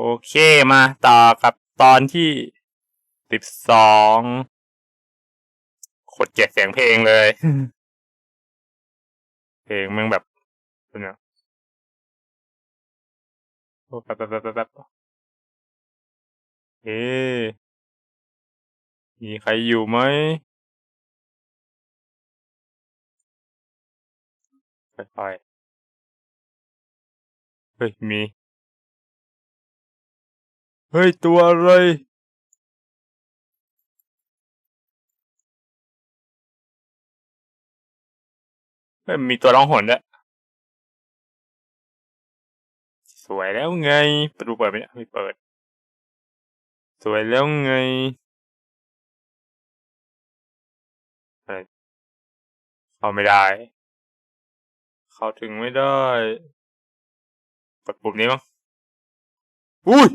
โอเคมาต่อกับตอนที่สิบสองโคตรเจ็ดเสียงเพลงเลย เพลงมึงแบบเป็นไงโอ้แป๊บแป๊บแป๊บแป๊บบเอ๊มีใครอยู่ไหมค่อยๆเฮ้ยมี เฮ้ย ตัวอะไร เฮ้ยมีตัวร้องหนด้วยสวยแล้วไง ประตูเปิดไหมเนี่ยไม่เปิด สวยแล้วไงอะไรเข้าไม่ได้ เข้าถึงไม่ได้กดปุ่มนี้มั้งอุ้ย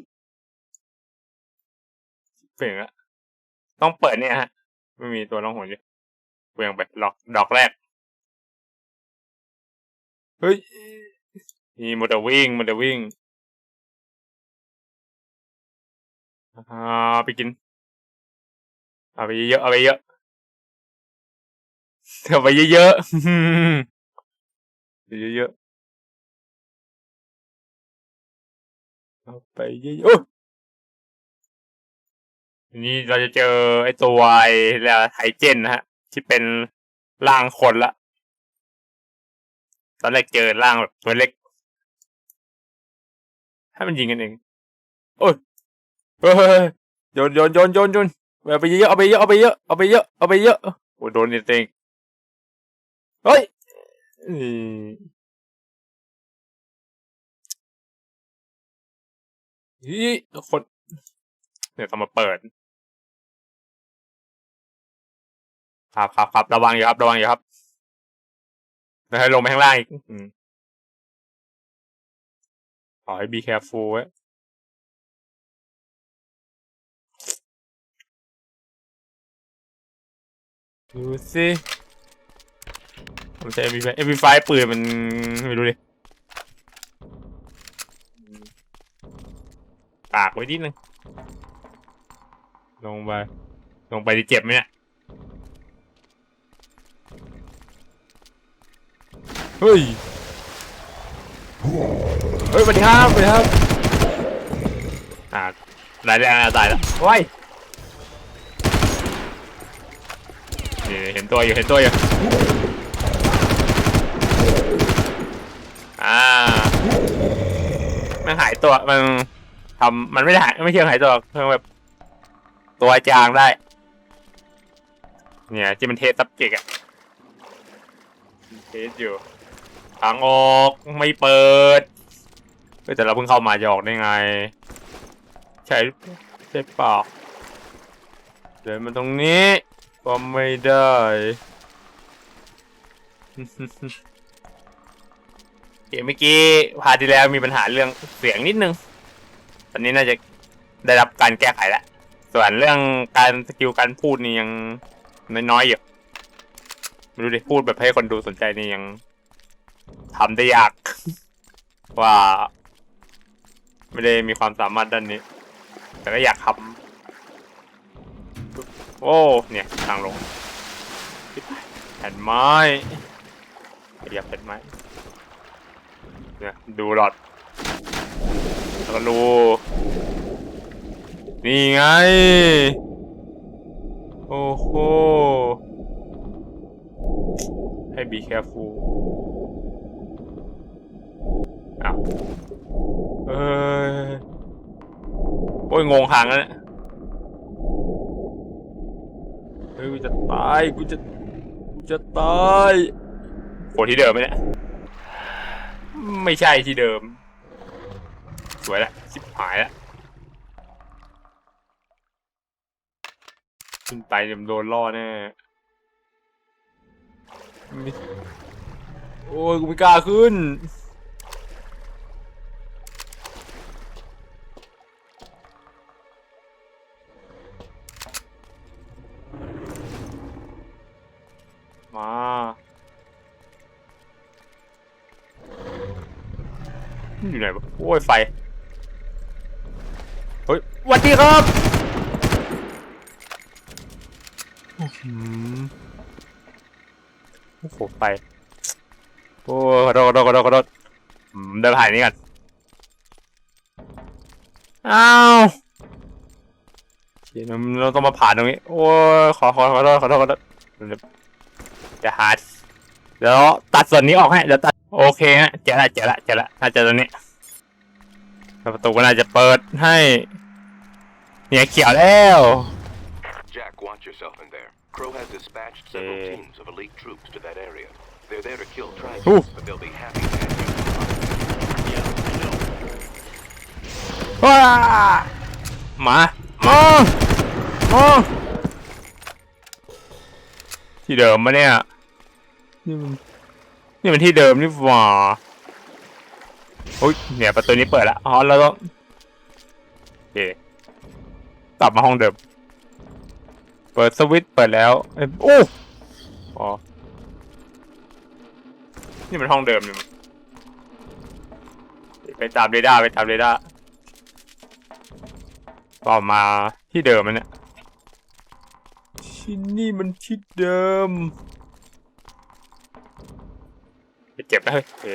เปลี่ยนละต้องเปิดเนี่ยฮะ ไม่มีตัวน้องหนอยู่เปลี่ยนไปล็อกดอกแรก เฮ้ยนี่มันจะวิ่งมันจะวิ่งอ่าไปกิน เอาไปเยอะเอาไปเยอะเอาไปเยอะๆเยอะๆเอาไปเยอะๆ นี้เราจะเจอไอ้ตัวไอแล้วไทเจนนะฮะ ที่เป็นร่างคนละ ตอนแรกเจอร่างแบบตัวเล็ก ให้มันยิงกันเอง โอ้ยเฮ้ยโยนโยนโยนโยนโยนเอาไปเยอะเอาไปเยอะเอาไปเยอะเอาไปเยอะเอาไปเยอะโอ้ยโดนเองเฮ้ยนี่นี่คนเนี่ยต้องมาเปิด ครับครับครับระวังอยู่ครับ ระวังอยู่ครับแล้วให้ลงไปข้างล่างอีกอืมขอให้ be careful ไว้ดูสิผมใช้ MP5 MP5 ปืนมันไม่รู้ดิปากไว้นิดนึง ลงไป ลงไปจะเจ็บไหมเนี่ย เฮ้ย เฮ้ยสวัสดีครับสวัสดีครับ อ่าตายแล้วตายแล้วว้ายนี่เห็นตัวอยู่ เห็นตัวอยู่ อ่า มันหายตัว มันทำมันไม่ได้หาย ไม่เชื่อหายตัวหรอกเพิ่งแบบ ตัวจางได้ เนี่ยที่มันเทสซับเจกอะเทสอยู่ ทางออกไม่เปิดเฮ้ยแต่เราเพิ่งเข้ามาจะออกได้ไง ใช่ใช่เปล่าเดินมาตรงนี้ก็ไม่ได้ เกมเมื่อกี้พาที่แล้วมีปัญหาเรื่องเสียงนิดนึง ตอนนี้น่าจะได้รับการแก้ไขแล้ว ส่วนเรื่องการสกิลการพูดนี่ยังน้อยๆอยู่ไม่รู้ดิพูดแบบให้คนดูสนใจนี่ยัง ทำได้ยาก ว่า ไม่ได้มีความสามารถด้านนี้ แต่ก็อยากทำโอ้ เนี่ยทางลงแผ่นไม้อยากแผ่นไม้เนี่ยดูหลอดแล้วก็ดูนี่ไง โอ้โหให้ be careful อ้าวเอ้ยโอ้ยงงหางแล้วเนี่ยเฮ้ยกูจะตายกูจะกูจะตายโหที่เดิมไหมเนี่ยไม่ใช่ที่เดิม สวยละชิบหายละขึ้นไปเดี๋ยวมันโดนล่อแน่โอ้ยกูไม่กล้าขึ้น มา อยู่ไหนวะโอ้ยไฟสวัสดีครับโอ้โหไปโอ้ขอโทษขอโทษขอโทษขอโทษเดินผ่านนี้กันอ้าวเชียเราต้องมาผ่านตรงนี้ โอ้ยขอขอขอโทษขอโทษขอโทษ จะหาเดี๋ยวตัดส่วนนี้ออกให้เดี๋ยวตัดโอเคฮะเจอละเจอละเจอละน่าจะตรงนี้แล้วประตูก็น่าจะเปิดให้เนี่ยเขียวแล้ว Jack, watch yourself in there. Crow has dispatched several Yeah. teams of elite troops to that area. They're there to kill tribes, Ooh. but they'll be happy to have you. ว้ามามามาที่เดิมมะเนี่ย นี่มันนี่มันที่เดิมนี่หว่าโอ้ยเนี่ยประตูนี้เปิดแล้วอ๋อเราต้องโอเคกลับมาห้องเดิม เปิดสวิตช์เปิดแล้วเอ้โอ้อ๋อนี่มันห้องเดิมนี่มันไปตามเรดาร์ไปตามเรดาร์ต่อมาที่เดิมมันเนี่ยที่นี่มันที่เดิม เจ็บนะเฮ้ยโอเค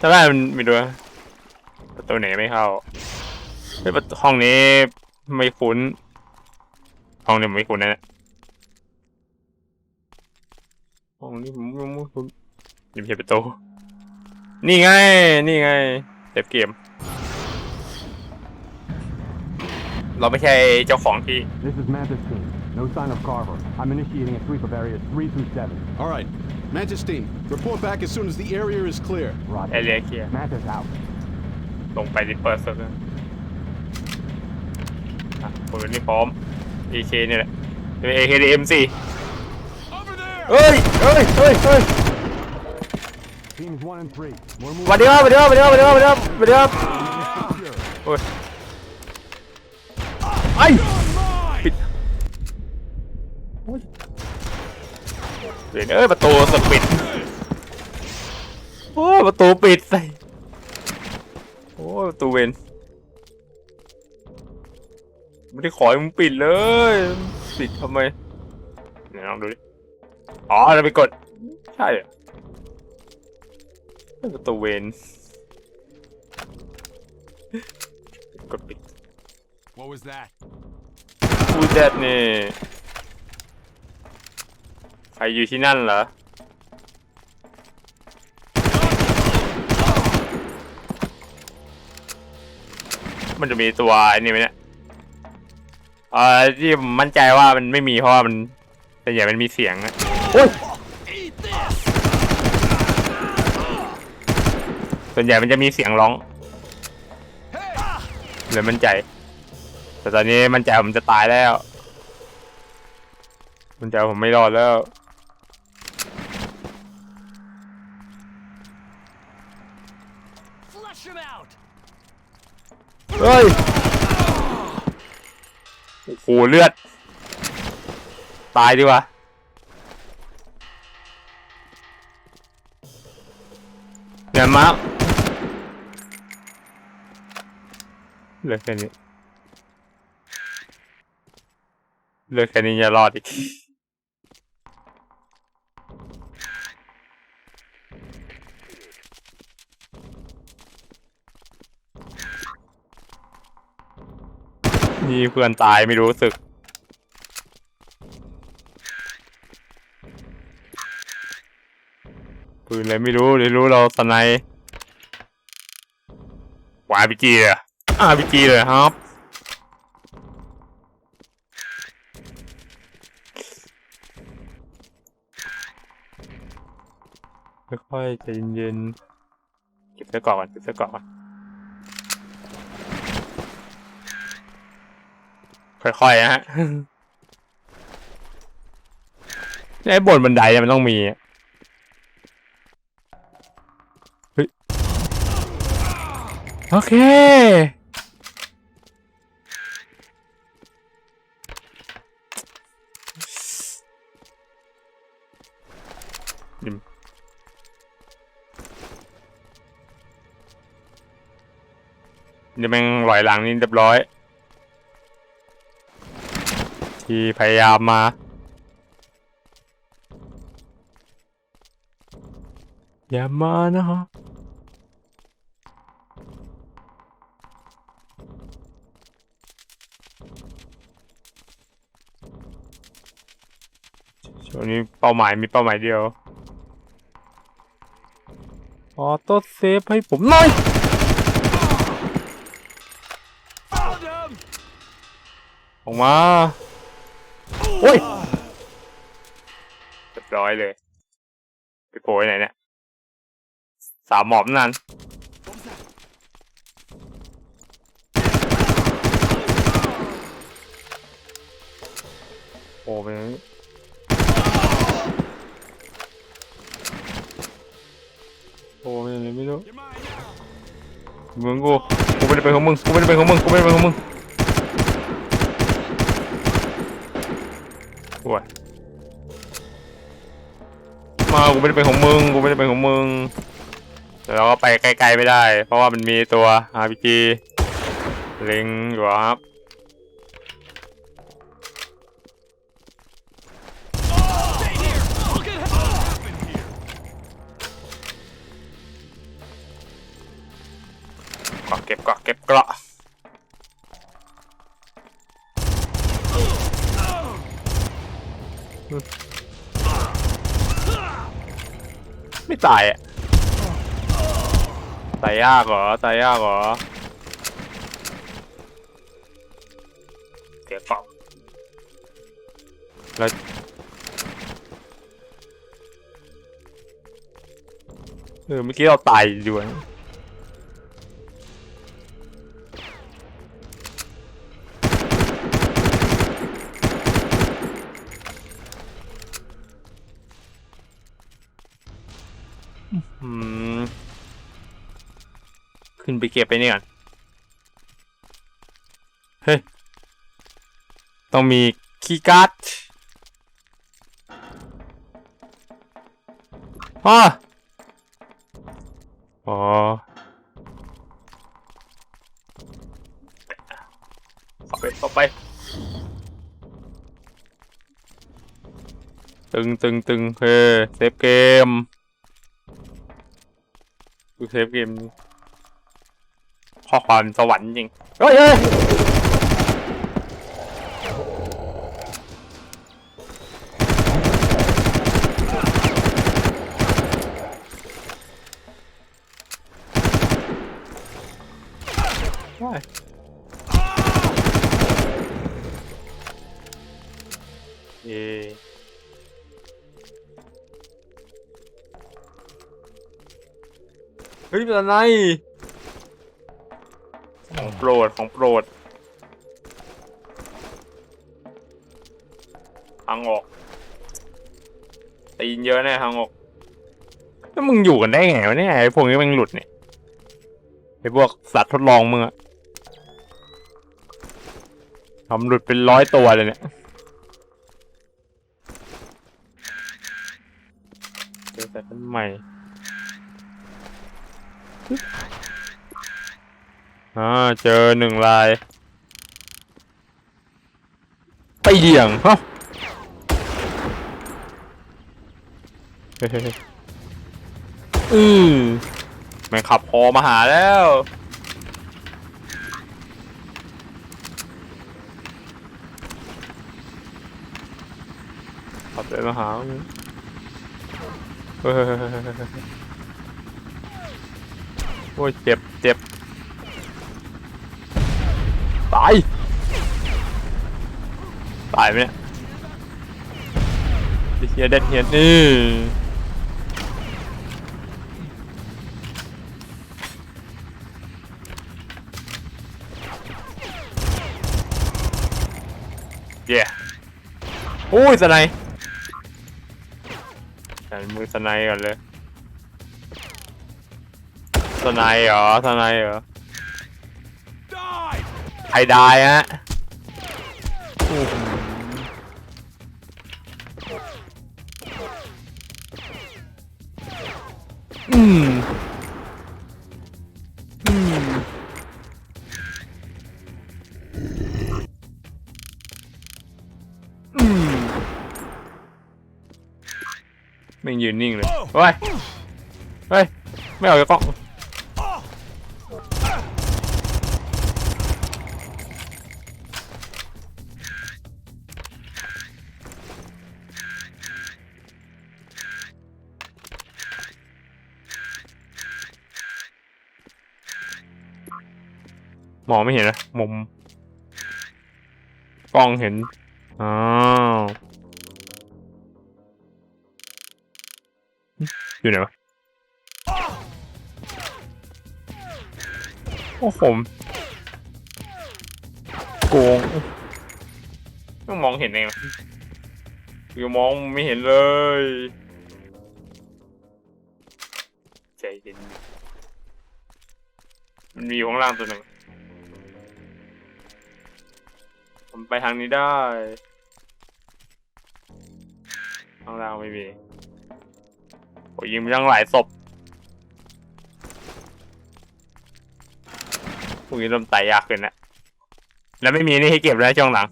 ถ้าได้มันมีด้วยประตูไหนไม่เข้าเฮ้ยประตูห้องนี้ไม่คุ้น ห้องนี้ไม่คุ้นนะเนี่ยห้องนี้ผมไม่คุ้นนี่ไม่ใช่ประตูนี่ไง นี่ไงเซฟเกม เราไม่ใช่เจ้าของที่ This is Mantis team. No sign of Carver. I'm initiating a sweep of areas 3 through 7. All right. Mantis team, report back as soon as the area is clear. แอ Roger. เรียเคลียร์ Mantis out. ลงไปดิเปิดเซิร์ฟเลยอะปืนนี่พร้อม AK นี่แหละเป็น AKDM4 Over there! เฮ้ยเฮ้ยเฮ้ยเฮ้ย Teams 1 and 3. We're ส moving. วัสดีครับสวัสดีครับสวัสดีครับสวัสดีครับสวัสดีครับโอ้ยไอ้ปิดโอ้ย เดี๋ยวเอ้ยประตูสปิดโอ้ยประตูปิดใส่โอ้ยประตูเวนไม่ได้ขอให้มึงปิดเลยปิดทำไมไหนลองดูดิอ๋อเราไปกด ใช่เหรอเป็นประตูเวนกดปิด What was that? พูดแดดนี่ใครอยู่ที่นั่นเหรอ มันจะมีตัวไอ้นี่ไหมเนี่ยเอ่อที่ผมมั่นใจว่ามันไม่มีเพราะว่ามันแต่ใหญ่มันมีเสียงอะโอ้ยส่วนใหญ่มันจะมีเสียงร้องเลยมั่นใจ แต่ตอนนี้มั่นใจว่าผมจะตายแล้ว มั่นใจว่าผมไม่รอดแล้ว เฮ้ย โอ้โหเลือด ตายดีว่าเดี๋ยมาเหลือแค่นี้เหลือแค่นี้จะรอดอีก นี่เพื่อนตายไม่รู้สึก ปืนอะไรไม่รู้เดี๋ยรู้เราสไนป์วาพีจีอะอาพีจีเลยครับ ค่อยๆใจเย็นๆเก็บเสื้อเกราะก่อนเก็บเสื้อเกราะก่อน ค่อยๆนะฮะไอ้บนบันไดเนี่ยมันต้องมีเฮ้ยโอเคดิมเดี๋ยวแม่งลอยหลังนี่เรียบร้อย ที่พยายามมา อย่ามานะฮะช่วงนี้เป้าหมายมีเป้าหมายเดียวออโต้เซฟให้ผมหน่อยออกมา โอ้ยเรียบร้อยเลยไปโผล่ไหนเนี่ยสามหมอบนั่นโอ้ไปไหนโอ้ไปไหนไม่รู้มึงกูกูไม่ได้เป็นของมึงกูไม่ได้เป็นของมึงกูไม่ได้เป็นของมึง โอ้ยมากูไม่ได้เป็นของมึงกูไม่ได้เป็นของมึงแต่เราก็ไปไกลๆไม่ได้ เพราะว่ามันมีตัว RPG เล็งอยู่ครับก็เก็บก็เก็บเกราะไม่ ตายอะตายยากเหรอตายยากเหรอเสียเกราแล้วเออเมื่อกี้เราตายอยู่อะ ไปเก็บไปเนี่ยก่อน เฮ้ย ต้องมีคีย์การ์ดอ๋ออ๋อเข้าไปเข้าไป ตึงตึงตึงเฮ้ยเซฟเกมกูเซฟเกม ข้อความสวรรค์จริงเฮ้ยเฮ้ยว้ายเย่เฮ้ยเป็นอะไรของโป รดของโปรดทางออกตีนเยอะแน่ทางออกแล้วมึงอยู่กันได้ไงวะเนี่ยไอ้พวกนี้มันหลุดเนี่ยไอ้พวกสัตว์ทดลองมึงอะทำหลุดเป็นร้อยตัวเลยเนี่ยเจอแต่ต้นใหม่ อ่าเจอหนึ่งลาย ไปเดี่ยงฮะเฮ้ยๆอือแม่งขับพอมาหาแล้ว ขับเลยมาหามึงเฮ้ยโอ้ยเจ็บเจ็บ ตาย ตายไหมเนี่ยไอ้เฮียเด็ดเฮียนี่เย้โอ้ยสไนด์ใส่มือสไนด์ก่อนเลยสไนด์เหรอสไนด์เหรอ ใครได้ฮะอืม อืม อืมไม่ยืนนิ่งเลย เฮ้ย เฮ้ย ไม่ออกจากกล้อง มองไม่เห็นนะมุมกล้องเห็นอ้าวอยู่ไหนวะโอ้โหมโกงต้องมองเห็นเองคือมองไม่เห็นเลย ใจเย็นมันมีอยู่ข้างล่างตัวหนึ่ง ผมไปทางนี้ได้ข้างล่างไม่มีโอ้ยิงไปยังหลายศพพวกนี้เริ่มไต่ยากขึ้นแล้วแล้วไม่มีนี่ให้เก็บแล้วช่วงหลัง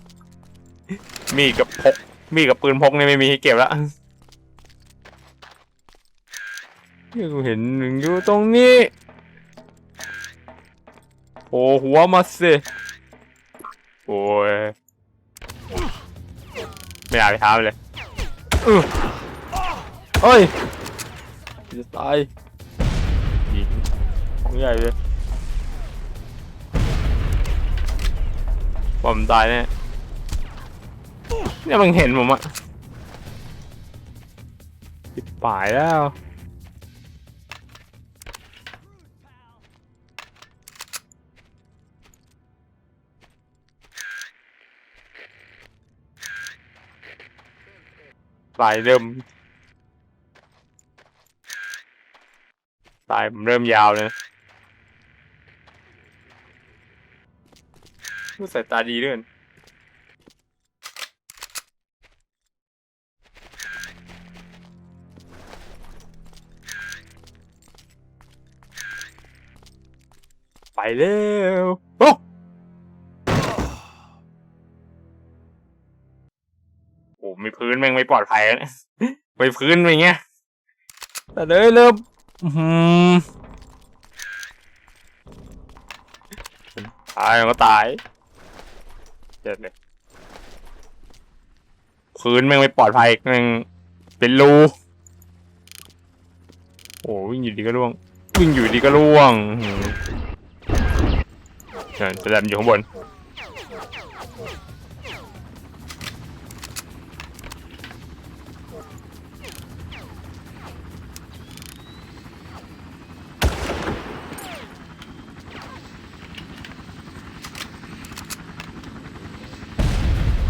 มีกับพก มีกับปืนพกนี่ไม่มีให้เก็บแล้วกูเห็นหนึ่งอยู่ตรงนี้โผล่หัวมาสิ โอ้ยไม่เอาไปท้าเลยเออเฮ้ยจะตายยิงของใหญ่เลยผมตายแน่เนี่ยมึงเห็นผมอะปิดป่ายแล้ว สายเริ่มสายผมเริ่มยาวเลยนะรู้สายตาดีด้วยนไปเร็วโอ้ ไม่พื้นแม่งไม่ปลอดภัยแล้วเนี่ยไปพื้นไปเงี้ยแต่เลยเริ่มอื้อหืมตายมันก็ตายเจ็บเลยพื้นแม่งไม่ปลอดภัยแม่งเป็นรูโอ้วิ่งอยู่ดีก็ร่วง วิ่งอยู่ดีก็ร่วงอื้อหือเนี่ยจะดันอยู่ข้างบน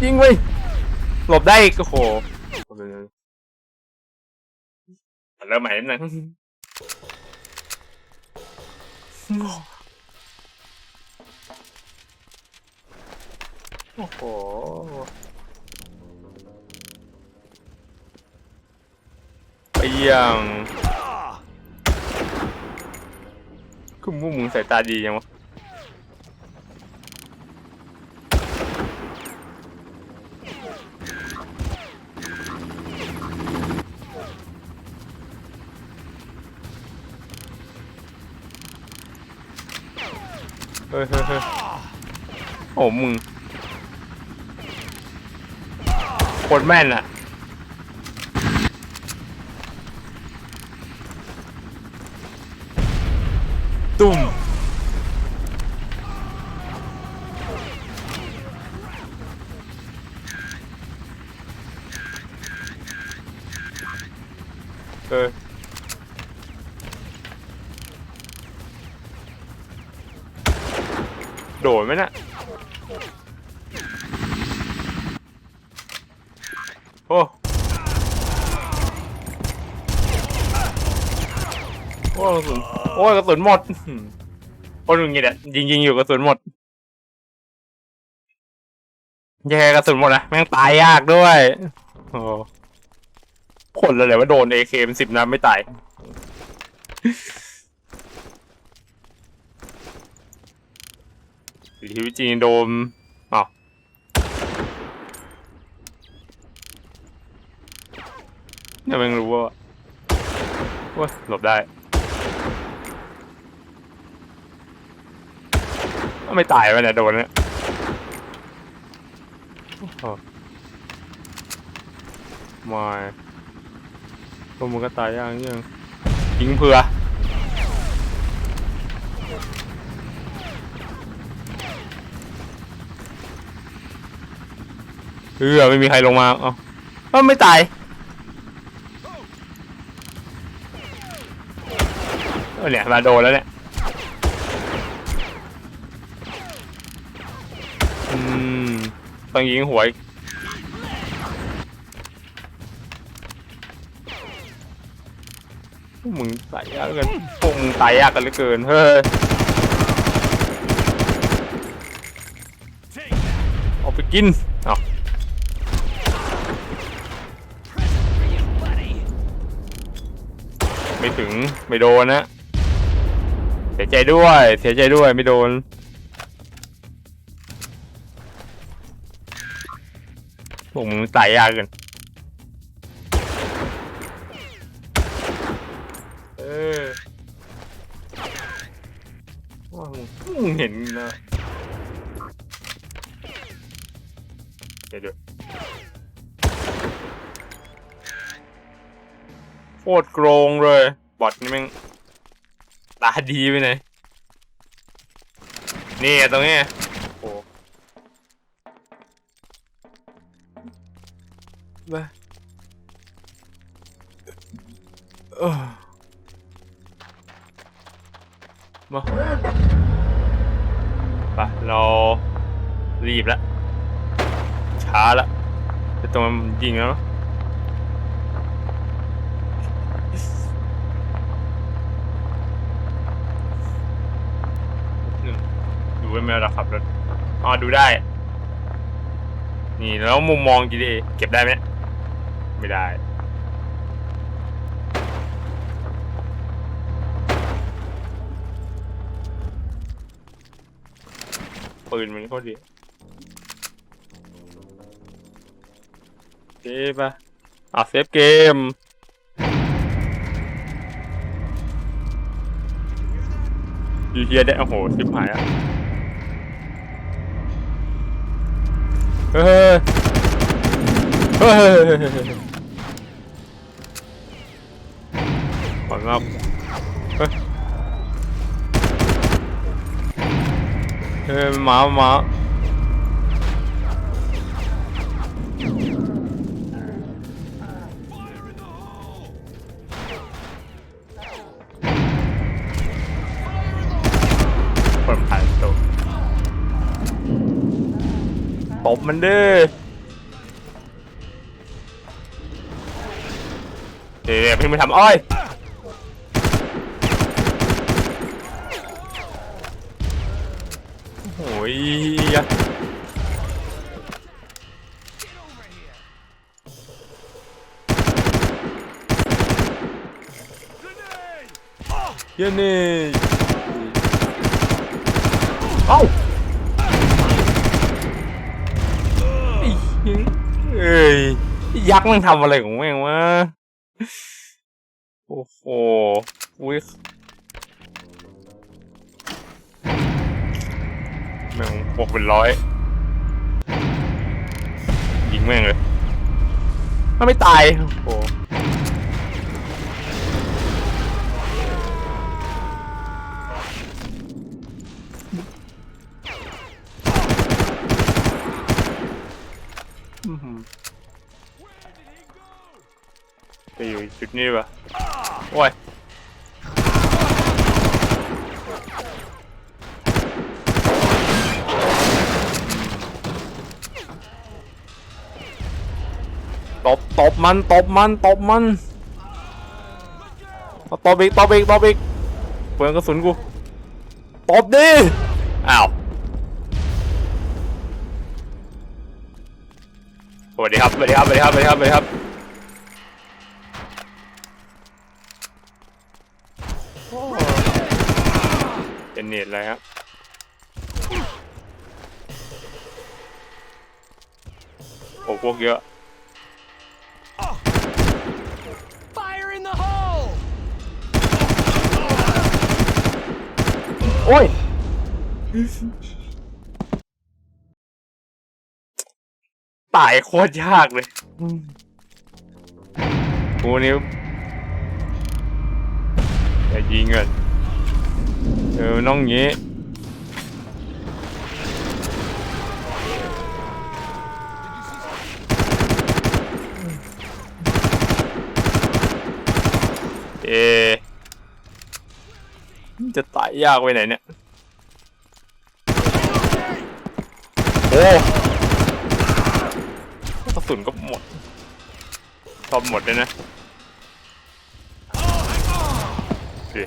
ยิงไปหลบได้อีกโอ้โหเริ่มใหม่นิดนึงโอ้โหไปยังคือมุมมึงสายตาดียังวะ ฮ้ยเฮ้ยเฮ้ยโอ้มึงโคตรแม่นอะตุ้ม โอ้โอ้กระสุนโอ้ยกระสุนหมดอืมโอ้ยอย่างงี้แหละยิงยิงอยู่กระสุนหมดแย่กระสุนหมดนะแม่งตายยากด้วยโอ้คนละเลยว่าโดนเอเคมสิบนัดไม่ตายหรือชีวิจริงโดมอ้าว เนี่ยมึงรู้ว่าโอ้ยหลบได้ไม่ตายวะเนี่ยโดนเนี่ยโอ้โหไม่พวกมึงก็ตายยากยังยิงเผื่อเออไม่มีใครลงมา เอ้าเอ้าไม่ตาย เนี่ยมาโดนแล้วเนี่ยอืมต้องยิงหัวอีกพวกมึงตายยากกันพวกมึงตายยากกันเหลือเกินเฮ้ยเอาไปกินเอาไม่ถึงไม่โดนนะ เสียใจด้วย เสียใจด้วยไม่โดน พวกมึงตายยากเกินเออว่ามึงมึงเห็นนะเดี๋ยวดูโคตรโกรงเลย บอทนี่แม่ง ตาดีไปไหนอยนี่ตรงนี้โอ้มาเออมาไปเรารีบแล้วช้าแล้วจะตรงมันยิงแล้วมั้งอื ไว้ไหมเราขับรถอ๋อดูได้ นี่แล้วมุมมอง GTA เก็บได้ไหมไม่ได้ ปืนมันก็ดีเซฟอะอะเซฟเกมยูเฮียได้โอ้โหชิบหายอะ เฮ้ยเฮ้ยของับเฮ้ยเฮ้ยหมาหมาเปิดผ่าน ตบมันเด้อเดี๋ยวพี่ไปทำอ้อย มึงทำอะไรของแม่งวะโอ้โหอุ้ยแม่งบวกเป็นร้อยยิงแม่งเลยมันไม่ตาย โอ้โห ไปอยู่ดนี้ปะโอ้ยตบตบมันตบมันตบมันตบอีกตบอีกตบอีกเปลืองกระสุนกูตบดิอ้าวสวัสดีครับสวัสดีครับสวัสดีครับสวัสดีครับสวัสดีครับ เป็นเน็ตเลยครับโอ้พวกเยอะ Fire in the hole โอ้ย ตายโคตรยากเลยกูนี่ อย่ายิงกันเออน้องงี้เอจะตายยากไปไหนเนี่ย โอ้กระสุนก็หมดชอบหมดเลยนะ สิ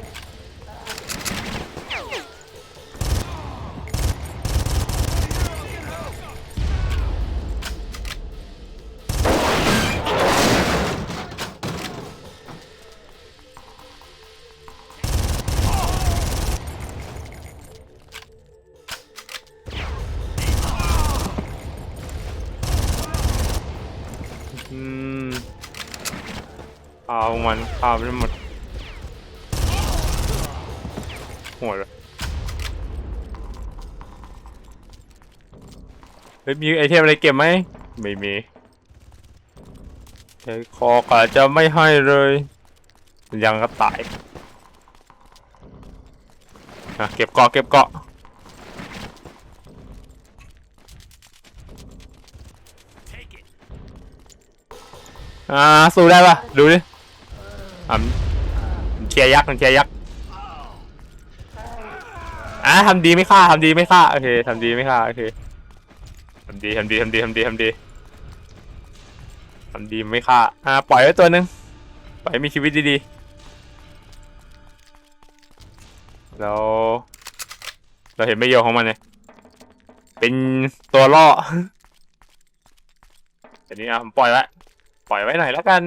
อืมเอ ฮ้ยมีไอเทมอะไรเก็บไหมไม่มีใจคอกะจะไม่ให้เลย ยังก็ตายอะเก็บเกาะเก็บเกาะอ่าสู้ได้ปะดูดิอะเชียร์ยักษ์เชียร์ยักษ์อะทำดีไม่ฆ่าทำดีไม่ฆ่าโอเคทำดีไม่ฆ่าโอเคำดีทำดีทำดีทำดีทำดีทำดีไม่ฆ่าอ่าปล่อยไว้ตัวหนึ่งปล่อยให้มีชีวิตดีๆแล้วเราเห็นประโยชน์ของมันเนี่ยเป็นตัวล่ออันนี้อะผมปล่อยไว้ปล่อยไว้หน่อยแล้วกัน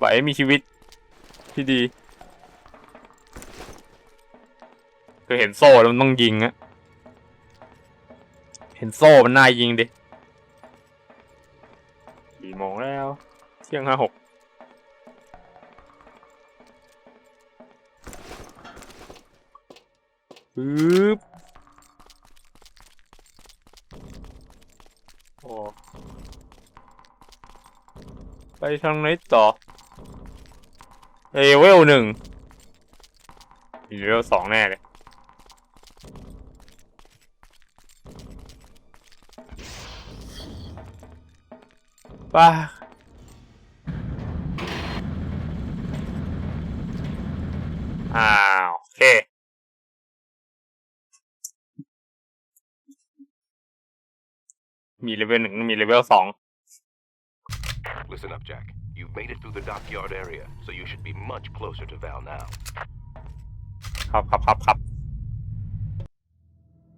ปล่อยให้มีชีวิตที่ดีคือเห็นโซ่แล้วมันต้องยิงอะ เห็นโซ่มันน่ายิงดิกี่โมงแล้วเที่ยงห้าหกปึ๊บโอ้ไปทางไหนต่อเลเวลหนึ่งมีเลเวลสองแน่เลย ป้าอ้าวโอเคมีเลเวลหนึ่งมีเลเวลสอง Listen up, Jack. You've made it through the dockyard area, so you should be much closer to Val now. ครับครับครับครับ